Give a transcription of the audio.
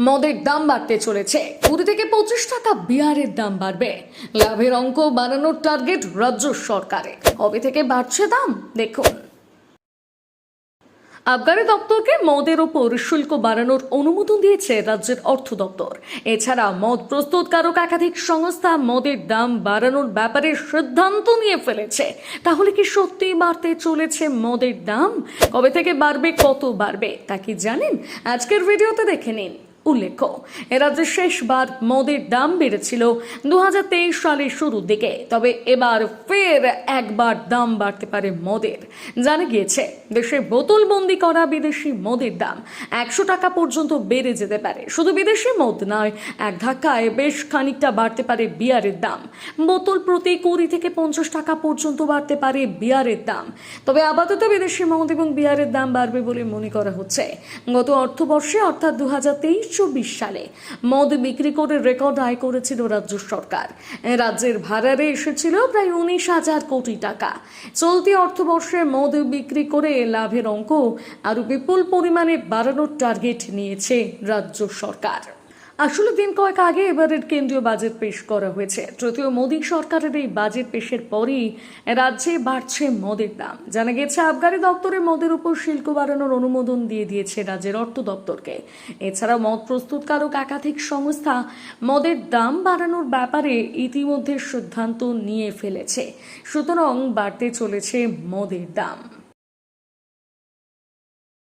মদের দাম বাড়তে চলেছে। কুড়ি থেকে পঁচিশ টাকা বিয়ারের দাম বাড়বে। লাভের অঙ্ক বাড়ানোর টার্গেট রাজ্য সরকারের। কবে থেকে বাড়ছে দাম? দেখুন। আবগারি দপ্তরকে মদের ওপর শুল্ক বাড়ানোর অনুমোদন দিয়েছে রাজ্যের অর্থ দপ্তর। এছাড়া মদ প্রস্তুতকারক একাধিক সংস্থা মদের দাম বাড়ানোর ব্যাপারে সিদ্ধান্ত নিয়ে ফেলেছে। তাহলে কি সত্যিই বাড়তে চলেছে মদের দাম? কবে থেকে বাড়বে, কত বাড়বে, তা কি জানেন? আজকের ভিডিওতে দেখে নিন। উল্লেখ্য, এ রাজ্যে শেষবার মদের দাম বেড়েছিল দু হাজার তেইশ সালের শুরুর দিকে। তবে এবার ফের একবার দাম বাড়তে পারে মদের। জানা গিয়েছে, দেশে বোতলবন্দি করা বিদেশি মদের দাম একশো টাকা পর্যন্ত বেড়ে যেতে পারে। শুধু বিদেশি মদ নয়, এক ধাক্কায় বেশ খানিকটা বাড়তে পারে বিয়ারের দাম। বোতল প্রতি কুড়ি থেকে পঞ্চাশ টাকা পর্যন্ত বাড়তে পারে বিয়ারের দাম। তবে আপাতত বিদেশি মদ এবং বিয়ারের দাম বাড়বে বলে মনে করা হচ্ছে। গত অর্থবর্ষে, অর্থাৎ দু হাজার তেইশ সালে মদ বিক্রি করে রেকর্ড আয় করেছিল রাজ্য সরকার। রাজ্যের ভাড়ারে এসেছিল প্রায় উনিশ হাজার কোটি টাকা। চলতি অর্থবর্ষে মদ বিক্রি করে লাভের অঙ্ক আরও বিপুল পরিমাণে বাড়ানোর টার্গেট নিয়েছে রাজ্য সরকার। আসলে দিন কয়েক আগে এবারের কেন্দ্রীয় বাজেট পেশ করা হয়েছে। তৃতীয় মোদী সরকারের এই বাজেট পেশের পরই রাজ্যে বাড়ছে মদের দাম। জানা গেছে, আবগারি দপ্তরে মদের উপর শুল্ক বাড়ানোর অনুমোদন দিয়ে দিয়েছে রাজ্যের অর্থ দপ্তরকে। এছাড়া মদ প্রস্তুতকারক একাধিক সংস্থা মদের দাম বাড়ানোর ব্যাপারে ইতিমধ্যে সিদ্ধান্ত নিয়ে ফেলেছে। সুতরাং বাড়তে চলেছে মদের দাম।